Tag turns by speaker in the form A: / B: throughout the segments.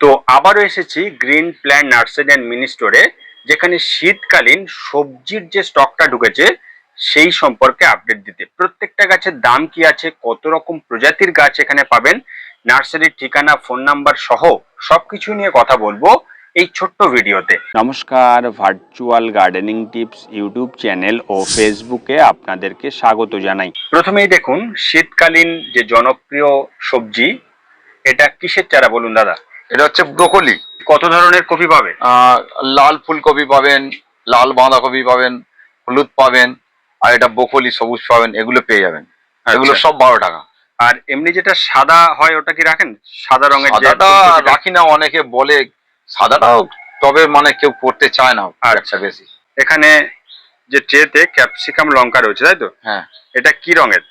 A: তো আবারও এসেছি green plant nursery and mini স্টোরে যেখানে শীতকালীন সবজির যে স্টকটা ঢুকেছে সেই সম্পর্কে আপডেট দিতে। প্রত্যেকটা গাছের দাম কি আছে কত রকম প্রজাতির গাছ এখানে পাবেন নার্সারির ঠিকানা ফোন নাম্বার সহ সবকিছু নিয়ে কথা বলব এই ছোট্ট ভিডিওতে। নমস্কার virtual gardening tips YouTube channel ও ফেসবুকে আপনাদেরকে স্বাগত জানাই। প্রথমেই দেখুন শীতকালীন যে জনপ্রিয় সবজি এটা কিসের চারা বলুন দাদা?
B: এটা হচ্ছে ব্রোকলি।
A: কত ধরনের কপি পাবে
B: আহ, লাল ফুলকপি পাবেন লাল বাঁধাকপি পাবেন হলুদ পাবেন আর এটা ব্রোকলি সবুজ পাবেন এগুলো পেয়ে যাবেন। এগুলো
A: আচ্ছা।
B: সব বারো টাকা।
A: আর এমনি যেটা সাদা হয় ওটা কি রাখেন? সাদা রঙের
B: সাদাটা রাখি না অনেকে বলে সাদাটাও তবে মানে কেউ করতে চায় না আর আচ্ছা বেশি।
A: এখানে যে ট্রেতে ক্যাপসিকাম লঙ্কা রয়েছে তাই তো?
B: হ্যাঁ।
A: এটা কি রঙের?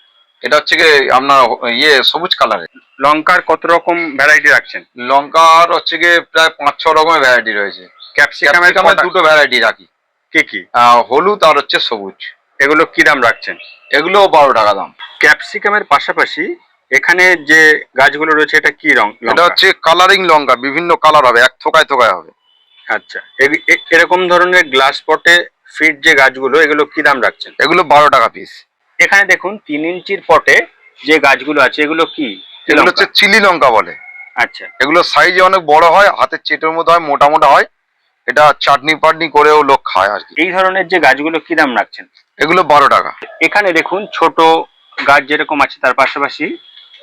B: এটা হচ্ছে কি আপনার ইয়ে সবুজ কালারের
A: লঙ্কার কত রকম ভ্যারাইটি রাখছেন?
B: লঙ্কার হচ্ছে গিয়ে প্রায় পাঁচ ছ রকমের ভ্যারাইটি রয়েছে।
A: ক্যাপসিকামের
B: দুটো ভ্যারাইটি রাখি।
A: কি কি?
B: হলুদ আর হচ্ছে সবুজ।
A: এগুলো কি দাম রাখছেন?
B: এগুলো বারো টাকা দাম।
A: ক্যাপসিকামের পাশাপাশি এখানে যে গাছগুলো রয়েছে এটা কি রং
B: এটা হচ্ছে কালারিং লঙ্কা বিভিন্ন কালার হবে এক থোকায় থোকায় হবে।
A: আচ্ছা এরকম ধরনের গ্লাস পটে ফিট যে গাছগুলো এগুলো কি দাম রাখছেন?
B: এগুলো বারো টাকা পিস
A: এখানে দেখুন তিন ইঞ্চির পটে যে গাছগুলো আছে এগুলো কি?
B: এগুলো হচ্ছে চিলি লঙ্কা বলে।
A: আচ্ছা।
B: এগুলো সাইজে অনেক বড় হয় হাতের চেটের মতো হয় মোটা মোটা হয়। এটা চাটনি পাটনি করেও লোক খায় আর কি।
A: এই ধরনের যে গাছগুলো কি দাম রাখছেন?
B: এগুলো বারো টাকা।
A: এখানে দেখুন ছোট গাছ যেরকম আছে তার পাশাপাশি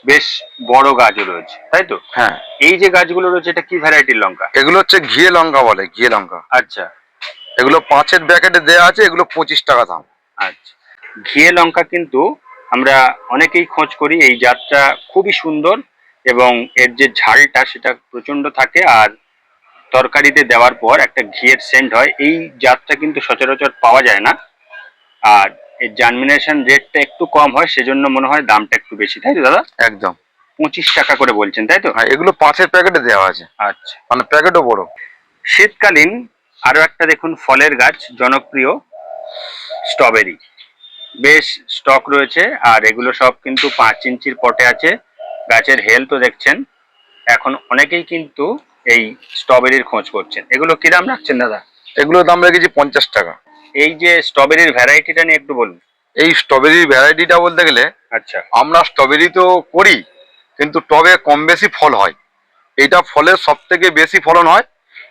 A: বেশ বড় গাছও রয়েছে তাই তো?
B: হ্যাঁ।
A: এই যে গাছগুলো রয়েছে এটা কি ভ্যারাইটির লঙ্কা?
B: এগুলো হচ্ছে ঘিয়ে লঙ্কা বলে ঘিয়ে লঙ্কা।
A: আচ্ছা।
B: এগুলো পাঁচের প্যাকেটে দেওয়া আছে এগুলো পঁচিশ টাকা দাম।
A: আচ্ছা। ঘিয়ে লঙ্কা কিন্তু আমরা অনেকেই খোঁজ করি। এই জাতটা খুবই সুন্দর এবং এর যে ঝালটা সেটা প্রচণ্ড থাকে আর তরকারিতে দেওয়ার পর একটা ঘিয়ের সেন্ট হয়। এই জাতটা কিন্তু সচরাচর পাওয়া যায় না। আর এর জার্মিনেশন রেটটা একটু কম হয় সেজন্য মনে হয় দামটা একটু বেশি। তাই তো দাদা?
B: একদম।
A: পঁচিশ টাকা করে বলছেন তাই তো?
B: হ্যাঁ এগুলো পাঁচের প্যাকেটে দেওয়া আছে।
A: আচ্ছা।
B: মানে প্যাকেটও বড়।
A: শীতকালীন আরও একটা দেখুন ফলের গাছ জনপ্রিয় স্ট্রবেরি বেশ স্টক রয়েছে আর এগুলো সব কিন্তু পাঁচ ইঞ্চির পটে আছে। গাছের হেলথও দেখছেন। এখন অনেকেই কিন্তু এই স্ট্রবেরির খোঁজ করছেন। এগুলো কি দাম রাখছেন দাদা?
B: এগুলোর দাম রেখেছি পঞ্চাশ টাকা।
A: এই যে স্ট্রবেরির ভ্যারাইটিটা নিয়ে একটু বলুন।
B: এই স্ট্রবেরির ভ্যারাইটিটা বলতে গেলে
A: আচ্ছা।
B: আমরা স্ট্রবেরি তো করি কিন্তু টবে কম বেশি ফল হয়। এটা ফলের সব থেকে বেশি ফলন হয়।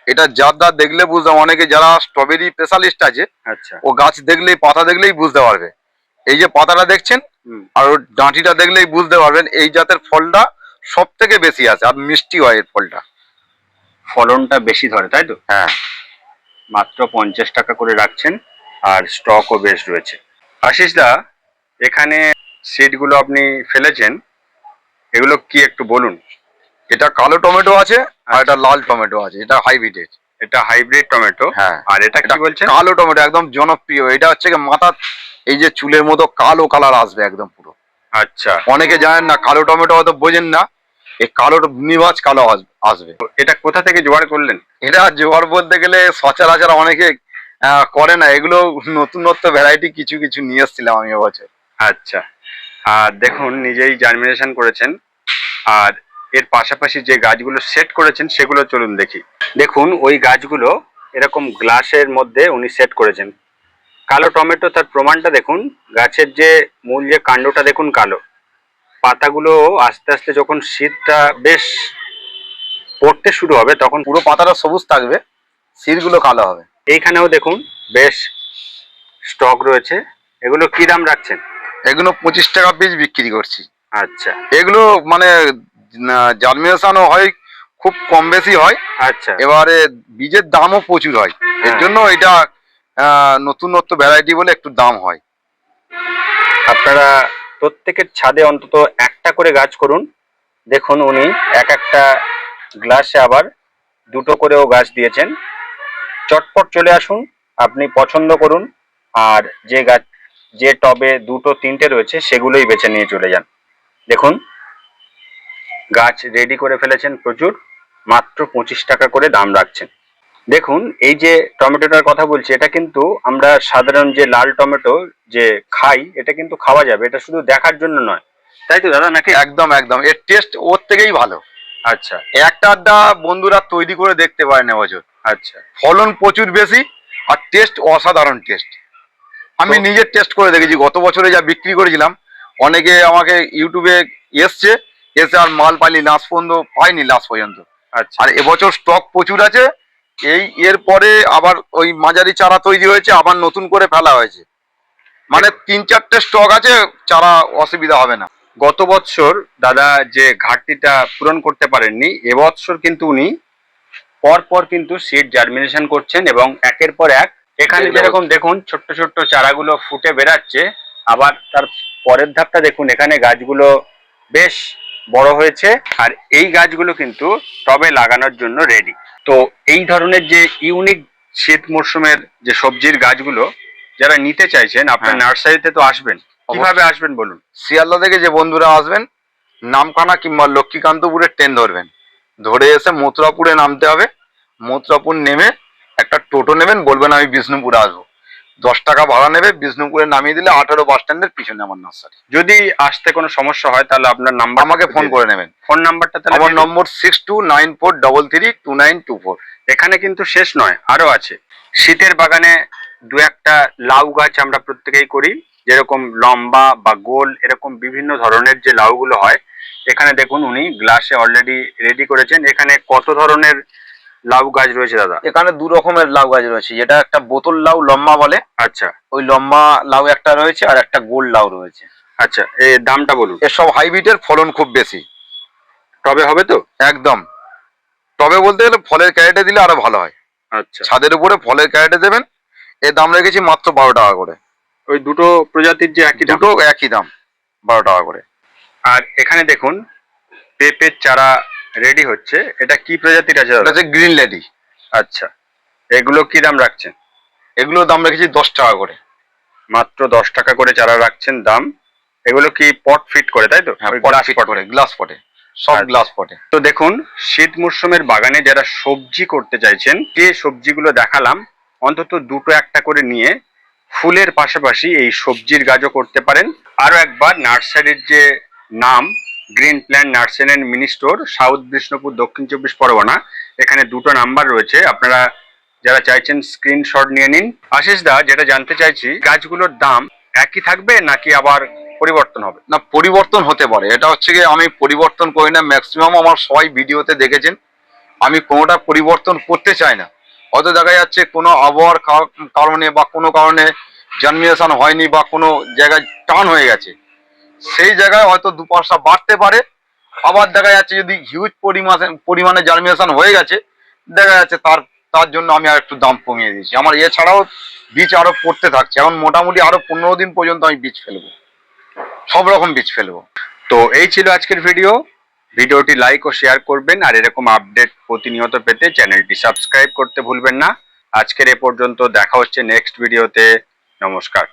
B: এটা যার যার দেখলে বুঝতে অনেকে যারা স্ট্রবেরি স্পেশালিস্ট আছে
A: আচ্ছা।
B: ও গাছ দেখলেই পাতা দেখলেই বুঝতে পারবে। এই যে পাতাটা দেখছেন? আর ওর ডাঁটিটা দেখলেই বুঝতে পারবেন এই জাতের ফলটা সব থেকে বেশি আছে আর মিষ্টি হয় এর ফলটা।
A: ফলনটা বেশি ধরে তাই তো?
B: হ্যাঁ।
A: মাত্র পঞ্চাশ টাকা করে রাখছেন আর স্টকও বেশ রয়েছে। আশিস দা এখানে সিটগুলো আপনি ফেলেছেন এগুলো কি একটু বলুন?
B: এটা কালো টমেটো আছে আর এটা লাল টমেটো আছে এটা হাইব্রিডের
A: এটা হাইব্রিড টমেটো
B: হ্যাঁ।
A: আর এটা কি বলছেন?
B: কালো টমেটো একদম জনপ্রিয়। এটা হচ্ছে মাথা এই যে চুলের মতো কালো কালার আসবে একদম পুরো।
A: আচ্ছা।
B: অনেকে জানেন না কালো টমেটো হয়তো বোঝেন না এই কালো নিবাজ কালো আস- আসবে।
A: এটা কোথা থেকে জোগাড় করলেন?
B: এটা জোয়ার বলতে গেলে সচরাচর অনেকে আহ, করে না। এগুলো নতুনত্ব ভ্যারাইটি কিছু কিছু নিয়ে এসেছিলাম আমি এবছর
A: আচ্ছা। আর দেখুন নিজেই জার্মিনেশন করেছেন। আর এর পাশাপাশি যে গাছগুলো সেট করেছেন সেগুলো চলুন দেখি। দেখুন ওই গাছগুলো এরকম গ্লাসের মধ্যে উনি সেট করেছেন। কালো টমেটো তার প্রমাণটা দেখুন গাছের যে মূল যে কাণ্ডটা দেখুন কালো। পাতাগুলো আস্তে আস্তে যখন শীতটা বেশ পড়তে শুরু হবে তখন
B: পুরো পাতাটা সবুজ থাকবে শীতগুলো কালো হবে।
A: এইখানেও দেখুন বেশ স্টক রয়েছে। এগুলো কি দাম রাখছেন?
B: এগুলো পঁচিশ টাকা পিস বিক্রি করছি।
A: আচ্ছা।
B: এগুলো মানে জার্মিনেশনও হয় খুব কম বেশি হয়।
A: আচ্ছা।
B: এবারে বীজের দামও প্রচুর হয়। এর
A: হ্যাঁ।
B: জন্য এটা নতুনত্ব ভ্যারাইটি বলে একটু দাম হয়।
A: আপনারা প্রত্যেকের ছাদে অন্তত একটা করে গাছ করুন। দেখুন উনি এক একটা গ্লাসে আবার দুটো করেও গাছ দিয়েছেন। চটপট চলে আসুন আপনি পছন্দ করুন। আর যে গাছ যে টবে দুটো তিনটে রয়েছে সেগুলোই বেছে নিয়ে চলে যান। দেখুন গাছ রেডি করে ফেলেছেন প্রচুর মাত্র পঁচিশ টাকা করে দাম রাখছেন। দেখুন এই যে টমেটোটার কথা বলছি এটা কিন্তু আমরা সাধারণ যে লাল টমেটো যে খাই এটা কিন্তু খাওয়া যাবে এটা শুধু দেখার জন্য নয়। তাই তো দাদা নাকি?
B: একদম একদম। এর টেস্ট ওর থেকেই ভালো।
A: আচ্ছা।
B: একটা আড্ডা বন্ধুরা তৈরি করে দেখতে পারে না এবছর
A: আচ্ছা।
B: ফলন প্রচুর বেশি আর টেস্ট অসাধারণ টেস্ট আমি
A: তো-
B: নিজে টেস্ট করে দেখেছি গত বছরে যা বিক্রি করেছিলাম অনেকে আমাকে ইউটিউবে এসছে এসে আর মাল পাইনি লাস্ট পর্যন্ত পাইনি লাস্ট পর্যন্ত।
A: আচ্ছা।
B: আর এবছর স্টক প্রচুর আছে এই এর পরে আবার ওই মাঝারি চারা তৈরি হয়েছে আবার নতুন করে ফেলা হয়েছে। মানে তিন চারটে স্টক আছে চারা অসুবিধা হবে না।
A: গত বছর দাদা যে ঘাটতিটা পূরণ করতে পারেননি এবছর কিন্তু উনি পর পর কিন্তু সিড জার্মিনেশন করছেন এবং একের পর এক এখানে যেরকম দেখুন ছোট্ট ছোট্ট চারাগুলো ফুটে বেরাচ্ছে আবার তার পরের ধাপটা দেখুন এখানে গাছগুলো বেশ বড় হয়েছে আর এই গাছগুলো কিন্তু টবে লাগানোর জন্য রেডি তো এই ধরনের যে ইউনিক শীত মরশুমের যে সবজির গাছগুলো যারা নিতে চাইছেন আপনার
B: হ্যাঁ।
A: নার্সারিতে তো আসবেন। কীভাবে আসবেন বলুন?
B: শিয়ালদা থেকে যে বন্ধুরা আসবেন নামখানা কিংবা লক্ষ্মীকান্তপুরের ট্রেন ধরবেন। ধরে এসে মথুরাপুরে নামতে হবে। মথুরাপুর নেমে একটা টোটো নেবেন বলবেন আমি বিষ্ণুপুরে আসব। দশ টাকা ভাড়া নেবে বিষ্ণুপুরে নামিয়ে দিলে আঠারো বাস স্ট্যান্ডের পিছনে আমার নার্সারি
A: যদি আসতে কোনো সমস্যা হয় তাহলে আপনার নাম্বার
B: আমাকে ফোন করে নেবেন।
A: ফোন নাম্বারটা তাহলে
B: আমার number six two nine four double three two nine two four
A: এখানে কিন্তু শেষ নয় আরও আছে। শীতের বাগানে দু একটা লাউ গাছ আমরা প্রত্যেকেই করি যেরকম লম্বা বা গোল এরকম বিভিন্ন ধরনের যে লাউগুলো হয় এখানে দেখুন উনি গ্লাসে অলরেডি রেডি করেছেন। এখানে কত ধরনের লাউ গাছ রয়েছে দাদা।
B: এখানে দু রকমের লাউ গাছ রয়েছে। যেটা একটা বোতল লাউ লম্বা বলে
A: আচ্ছা।
B: ওই লম্বা লাউ একটা রয়েছে আর একটা গোল লাউ রয়েছে।
A: আচ্ছা এই দামটা বলুন।
B: এসব হাইব্রিডের ফলন খুব বেশি।
A: তবে হবে তো?
B: একদম। তবে বলতে গেলে ফলের ক্যারেটে দিলে আরও ভালো হয়।
A: আচ্ছা।
B: ছাদের উপরে ফলের ক্যারেটে দেবেন এর দাম রেখেছি মাত্র বারো টাকা করে।
A: ওই দুটো প্রজাতির যে একই
B: দুটো একই দাম বারো টাকা করে।
A: আর এখানে দেখুন পেঁপের চারা রেডি হচ্ছে। এটা কি প্রজাতির আছে
B: এটা হচ্ছে গ্রিন লেডি
A: আচ্ছা। এগুলো কি দাম রাখছেন?
B: এগুলোর দাম রেখেছি দশ টাকা করে।
A: মাত্র দশ টাকা করে চারা রাখছেন দাম। এগুলো কি পট ফিট করে তাই তো?
B: হ্যাঁ পট। করে গ্লাস পটে। সব
A: আচ্ছা।
B: গ্লাস পটে।
A: তো দেখুন শীত মরশুমের বাগানে যারা সবজি করতে চাইছেন যে সবজিগুলো দেখালাম অন্তত দুটো একটা করে নিয়ে ফুলের পাশাপাশি এই সবজির গাছও করতে পারেন। আরও একবার নার্সারির যে নাম green plant nursery and mini store south Bishnupur Dakshin Chabbish Pargana এখানে দুটো নাম্বার রয়েছে। আপনারা যারা চাইছেন স্ক্রিনশট নিয়ে নিন। আশিস দা, যেটা জানতে চাইছি, গাছগুলোর দাম একই থাকবে নাকি আবার পরিবর্তন হবে?
B: না, পরিবর্তন হতে পারে। এটা হচ্ছে গিয়ে আমি পরিবর্তন করি না ম্যাক্সিমাম আমার সবাই ভিডিওতে দেখেছেন। আমি কোনোটা পরিবর্তন করতে চাই না। হয়তো দেখা যাচ্ছে কোনো আবহাওয়ার কারণে বা কোনো কারণে জার্মিনেশন হয়নি বা কোনো জায়গায় টান হয়ে গেছে। সেই জায়গায় হয়তো দু পয়সা বাড়তে পারে। আবার দেখা যাচ্ছে যদি হিউজ পরিমাণে পরিমাণে জার্মিনেশন হয়ে গেছে, দেখা যাচ্ছে তার তার জন্য আমি আর একটু দাম কমিয়ে দিয়েছি। আমার এছাড়াও বীজ আরও পড়তে থাকছে। এখন মোটামুটি আরও পনেরো দিন পর্যন্ত আমি বীজ ফেলব। সব রকম বীজ ফেলব।
A: তো এই ছিল আজকের ভিডিও ভিডিওটি লাইক ও শেয়ার করবেন আর এরকম আপডেট প্রতিনিয়ত পেতে চ্যানেলটি সাবস্ক্রাইব করতে ভুলবেন না। আজকের এ পর্যন্ত দেখা হচ্ছে নেক্সট ভিডিওতে নমস্কার।